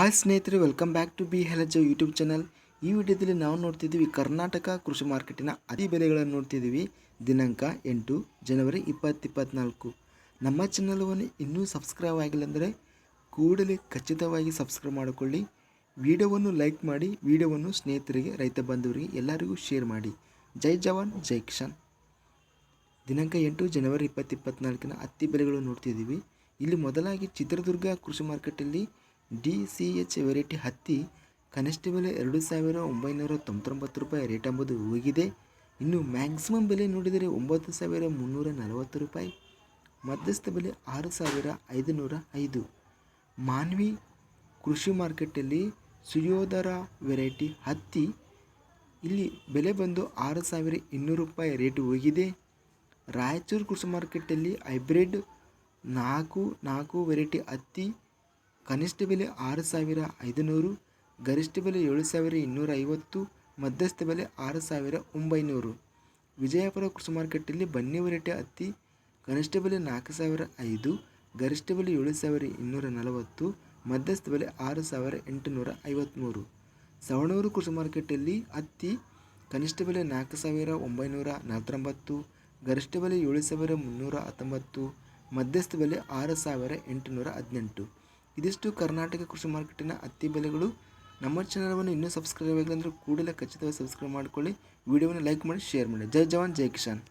Hi ಸ್ನೇಹಿತರೆ welcome back to ಬಿ ಹೆಲಜ ಯೂಟ್ಯೂಬ್ ಚಾನಲ್ ಈ ವಿಡಿಯೋದಲ್ಲಿ ನಾವು ನೋಡ್ತಿದ್ದೀವಿ ಕರ್ನಾಟಕ ಕೃಷಿ ಮಾರ್ಕೆಟಿನ ಅತಿ ಬೆಲೆಗಳನ್ನು ನೋಡ್ತಿದ್ದೀವಿ. ದಿನಾಂಕ ಎಂಟು ಜನವರಿ ಇಪ್ಪತ್ತು ಇಪ್ಪತ್ತ್ನಾಲ್ಕು ನಮ್ಮ ಚಾನಲವನ್ನು ಇನ್ನೂ ಸಬ್ಸ್ಕ್ರೈಬ್ ಆಗಿಲ್ಲ ಅಂದರೆ ಕೂಡಲೇ ಖಚಿತವಾಗಿ ಸಬ್ಸ್ಕ್ರೈಬ್ ಮಾಡಿಕೊಳ್ಳಿ. ವಿಡಿಯೋವನ್ನು ಲೈಕ್ ಮಾಡಿ, ವಿಡಿಯೋವನ್ನು ಸ್ನೇಹಿತರಿಗೆ, ರೈತ ಬಂಧುವರಿಗೆ ಎಲ್ಲರಿಗೂ ಶೇರ್ ಮಾಡಿ. ಜೈ ಜವಾನ್, ಜೈ ಕಿಶಾನ್ ದಿನಾಂಕ ಎಂಟು ಜನವರಿ ಇಪ್ಪತ್ತಿಪ್ಪತ್ನಾಲ್ಕಿನ ಅತ್ತಿ ಬೆಲೆಗಳು ನೋಡ್ತಿದ್ದೀವಿ. ಇಲ್ಲಿ ಮೊದಲಾಗಿ ಚಿತ್ರದುರ್ಗ ಕೃಷಿ ಮಾರ್ಕೆಟಲ್ಲಿ ಡಿ ಸಿ ಎಚ್ ವೆರೈಟಿ ಹತ್ತಿ ಕನಿಷ್ಠ ಬೆಲೆ ಎರಡು ಸಾವಿರ ಒಂಬೈನೂರ ತೊಂಬತ್ತೊಂಬತ್ತು ರೂಪಾಯಿ ರೇಟ್ ಎಂಬುದು ಹೋಗಿದೆ. ಇನ್ನು ಮ್ಯಾಕ್ಸಿಮಮ್ ಬೆಲೆ ನೋಡಿದರೆ ಒಂಬತ್ತು ಸಾವಿರ ಮುನ್ನೂರ ನಲವತ್ತು ರೂಪಾಯಿ, ಮಧ್ಯಸ್ಥ ಬೆಲೆ ಆರು ಸಾವಿರ ಐದುನೂರ ಐದು. ಮಾನ್ವಿ ಕೃಷಿ ಮಾರ್ಕೆಟಲ್ಲಿ ಸುಯೋಧರ ವೆರೈಟಿ ಹತ್ತಿ, ಇಲ್ಲಿ ಬೆಲೆ ಬಂದು ಆರು ಸಾವಿರ ಇನ್ನೂರು ರೂಪಾಯಿ ರೇಟ್ ಹೋಗಿದೆ. ರಾಯಚೂರು ಕೃಷಿ ಮಾರ್ಕೆಟಲ್ಲಿ ಹೈಬ್ರಿಡ್ ನಾಲ್ಕು ನಾಲ್ಕು ವೆರೈಟಿ ಹತ್ತಿ ಕನಿಷ್ಠ ಬೆಲೆ ಆರು ಸಾವಿರ ಐದುನೂರು, ಗರಿಷ್ಠ ಬೆಲೆ ಏಳು ಸಾವಿರ ಇನ್ನೂರ ಐವತ್ತು, ಮಧ್ಯಸ್ಥ ಬೆಲೆ ಆರು ಸಾವಿರ ಒಂಬೈನೂರು. ವಿಜಯಪುರ ಕೃಷಿ ಮಾರ್ಕೆಟಲ್ಲಿ ಬನ್ನಿ ವೆರೈಟಿ ಹತ್ತಿ, ಕನಿಷ್ಠ ಬೆಲೆ ನಾಲ್ಕು ಸಾವಿರ ಐದು, ಗರಿಷ್ಠ ಬೆಲೆ ಏಳು ಸಾವಿರ ಇನ್ನೂರ ನಲವತ್ತು, ಮಧ್ಯಸ್ಥ ಬೆಲೆ ಆರು ಸಾವಿರ ಎಂಟುನೂರ ಐವತ್ತ್ಮೂರು ಸವಣೂರು ಕೃಷಿ ಮಾರ್ಕೆಟಲ್ಲಿ ಹತ್ತಿ, ಕನಿಷ್ಠ ಬೆಲೆ ನಾಲ್ಕು ಸಾವಿರ ಒಂಬೈನೂರ ನಲವತ್ತೊಂಬತ್ತು, ಗರಿಷ್ಠ ಬೆಲೆ ಏಳು ಸಾವಿರ ಮುನ್ನೂರ ಹತ್ತೊಂಬತ್ತು, ಮಧ್ಯಸ್ಥ ಬೆಲೆ ಆರು ಸಾವಿರ ಎಂಟುನೂರ ಹದಿನೆಂಟು. ಇದಿಷ್ಟು ಕರ್ನಾಟಕ ಕೃಷಿ ಮಾರ್ಕೆಟಿನ ಹತ್ತಿ ಬೆಲೆಗಳು. ನಮ್ಮ ಚಾನಲ್ವನ್ನು ಇನ್ನೂ ಸಬ್ಸ್ಕ್ರೈಬ್ ಆಗಿಲ್ಲ ಅಂದರೆ ಕೂಡಲೇ ಖಚಿತವಾಗಿ ಸಬ್ಸ್ಕ್ರೈಬ್ ಮಾಡಿಕೊಳ್ಳಿ. ವಿಡಿಯೋವನ್ನು ಲೈಕ್ ಮಾಡಿ ಶೇರ್ ಮಾಡಿ. ಜೈ ಜವಾನ್, ಜೈ ಕಿಶಾನ್